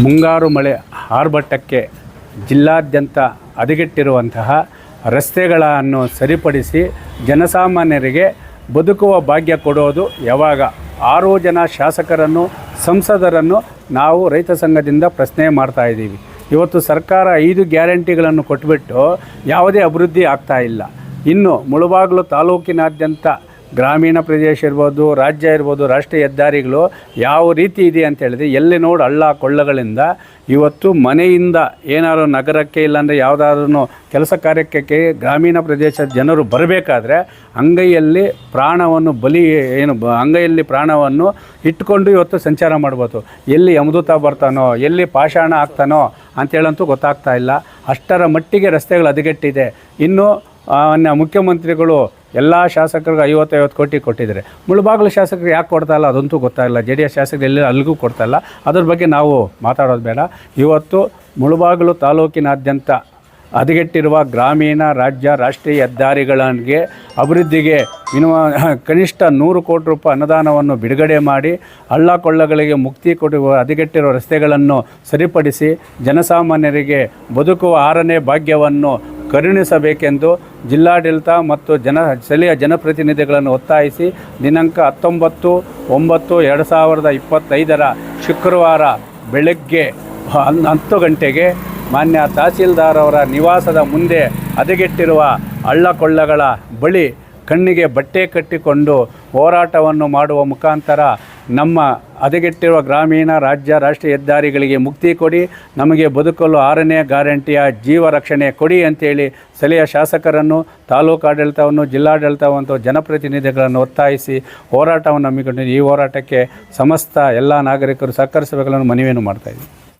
ಮುಂಗಾರು ಮಳೆ ಆರ್ಭಟಕ್ಕೆ ಜಿಲ್ಲಾದ್ಯಂತ ಹದಗೆಟ್ಟಿರುವಂತಹ ರಸ್ತೆಗಳನ್ನು ಸರಿಪಡಿಸಿ ಜನಸಾಮಾನ್ಯರಿಗೆ ಬದುಕುವ ಭಾಗ್ಯ ಕೊಡೋದು ಯಾವಾಗ? ಆರು ಜನ ಶಾಸಕರನ್ನು, ಸಂಸದರನ್ನು ನಾವು ರೈತ ಸಂಘದಿಂದ ಪ್ರಶ್ನೆ ಮಾಡ್ತಾ ಇದ್ದೀವಿ. ಇವತ್ತು ಸರ್ಕಾರ ಐದು ಗ್ಯಾರಂಟಿಗಳನ್ನು ಕೊಟ್ಬಿಟ್ಟು ಯಾವುದೇ ಅಭಿವೃದ್ಧಿ ಆಗ್ತಾ ಇಲ್ಲ. ಇನ್ನು ಮುಳುಬಾಗಿಲು ತಾಲೂಕಿನಾದ್ಯಂತ ಗ್ರಾಮೀಣ ಪ್ರದೇಶ ಇರ್ಬೋದು, ರಾಜ್ಯ ಇರ್ಬೋದು, ರಾಷ್ಟ್ರೀಯ ಹೆದ್ದಾರಿಗಳು ಯಾವ ರೀತಿ ಇದೆ ಅಂತ ಹೇಳಿದ್ರೆ, ಎಲ್ಲಿ ನೋಡಿ ಹಳ್ಳ ಕೊಳ್ಳಗಳಿಂದ ಇವತ್ತು ಮನೆಯಿಂದ ಏನಾದ್ರು ನಗರಕ್ಕೆ ಇಲ್ಲಾಂದರೆ ಯಾವುದಾದ್ರೂ ಕೆಲಸ ಕಾರ್ಯಕ್ಕೆ ಗ್ರಾಮೀಣ ಪ್ರದೇಶದ ಜನರು ಬರಬೇಕಾದ್ರೆ ಅಂಗೈಯಲ್ಲಿ ಪ್ರಾಣವನ್ನು ಬಲಿ, ಏನು ಅಂಗೈಯಲ್ಲಿ ಪ್ರಾಣವನ್ನು ಇಟ್ಕೊಂಡು ಇವತ್ತು ಸಂಚಾರ ಮಾಡ್ಬೋದು. ಎಲ್ಲಿ ಯಮದೂತ ಬರ್ತಾನೋ, ಎಲ್ಲಿ ಪಾಷಾಣ ಆಗ್ತಾನೋ ಅಂತೇಳಂತೂ ಗೊತ್ತಾಗ್ತಾ ಇಲ್ಲ. ಅಷ್ಟರ ಮಟ್ಟಿಗೆ ರಸ್ತೆಗಳು ಹದಗೆಟ್ಟಿದೆ. ಇನ್ನು ಮುಖ್ಯಮಂತ್ರಿಗಳು ಎಲ್ಲ ಶಾಸಕರಿಗೆ ಐವತ್ತೈವತ್ತು ಕೋಟಿ ಕೊಟ್ಟಿದ್ದಾರೆ. ಮುಳುಬಾಗಿಲು ಶಾಸಕರು ಯಾಕೆ ಕೊಡ್ತಾ ಇಲ್ಲ ಅದಂತೂ ಗೊತ್ತಾಗಿಲ್ಲ ಜೆ ಡಿ ಎಸ್ ಶಾಸಕರು ಎಲ್ಲಿ ಅಲ್ಲಿಗೂ ಕೊಡ್ತಾ ಇಲ್ಲ. ಅದ್ರ ಬಗ್ಗೆ ನಾವು ಮಾತಾಡೋದು ಬೇಡ. ಇವತ್ತು ಮುಳುಬಾಗಿಲು ತಾಲೂಕಿನಾದ್ಯಂತ ಹದಗೆಟ್ಟಿರುವ ಗ್ರಾಮೀಣ ರಾಜ್ಯ ರಾಷ್ಟ್ರೀಯ ಹೆದ್ದಾರಿಗಳಿಗೆ ಅಭಿವೃದ್ಧಿಗೆ ಮಿನಿಮ ಕನಿಷ್ಠ ನೂರು ಕೋಟಿ ರೂಪಾಯಿ ಅನುದಾನವನ್ನು ಬಿಡುಗಡೆ ಮಾಡಿ ಹಳ್ಳ ಕೊಳ್ಳಗಳಿಗೆ ಮುಕ್ತಿ ಕೊಡುವ ಹದಗೆಟ್ಟಿರುವ ರಸ್ತೆಗಳನ್ನು ಸರಿಪಡಿಸಿ ಜನಸಾಮಾನ್ಯರಿಗೆ ಬದುಕುವ ಆರನೇ ಭಾಗ್ಯವನ್ನು ಕರುಣಿಸಬೇಕೆಂದು ಜಿಲ್ಲಾಡಳಿತ ಮತ್ತು ಜನ ಸ್ಥಳೀಯ ಜನಪ್ರತಿನಿಧಿಗಳನ್ನು ಒತ್ತಾಯಿಸಿ ದಿನಾಂಕ ಹತ್ತೊಂಬತ್ತು ಒಂಬತ್ತು ಎರಡು ಸಾವಿರದ ಇಪ್ಪತ್ತೈದರ ಶುಕ್ರವಾರ ಬೆಳಗ್ಗೆ ಹತ್ತು ಗಂಟೆಗೆ ಮಾನ್ಯ ತಹಸೀಲ್ದಾರ್ ಅವರ ನಿವಾಸದ ಮುಂದೆ ಹದಗೆಟ್ಟಿರುವ ಹಳ್ಳಕೊಳ್ಳಗಳ ಬಳಿ ಕಣ್ಣಿಗೆ ಬಟ್ಟೆ ಕಟ್ಟಿಕೊಂಡು ಹೋರಾಟವನ್ನು ಮಾಡುವ ಮುಖಾಂತರ ನಮ್ಮ ಹದಗೆಟ್ಟಿರುವ ಗ್ರಾಮೀಣ, ರಾಜ್ಯ, ರಾಷ್ಟ್ರೀಯ ಹೆದ್ದಾರಿಗಳಿಗೆ ಮುಕ್ತಿ ಕೊಡಿ. ನಮಗೆ ಬದುಕಲು ಆರನೇ ಗ್ಯಾರಂಟಿಯ ಜೀವ ರಕ್ಷಣೆ ಕೊಡಿ ಅಂತೇಳಿ ಸ್ಥಳೀಯ ಶಾಸಕರನ್ನು ತಾಲೂಕಾಡಳಿತವನ್ನು ಜಿಲ್ಲಾಡಳಿತವಂತೂ ಜನಪ್ರತಿನಿಧಿಗಳನ್ನು ಒತ್ತಾಯಿಸಿ ಹೋರಾಟವನ್ನು ಹಮ್ಮಿಕೊಂಡಿದ್ದೀವಿ ಈ ಹೋರಾಟಕ್ಕೆ ಸಮಸ್ತ ಎಲ್ಲ ನಾಗರಿಕರು ಸಹಕರಿಸಬೇಕನ್ನು ಮನವಿಯನ್ನು ಮಾಡ್ತಾಯಿದ್ದೀವಿ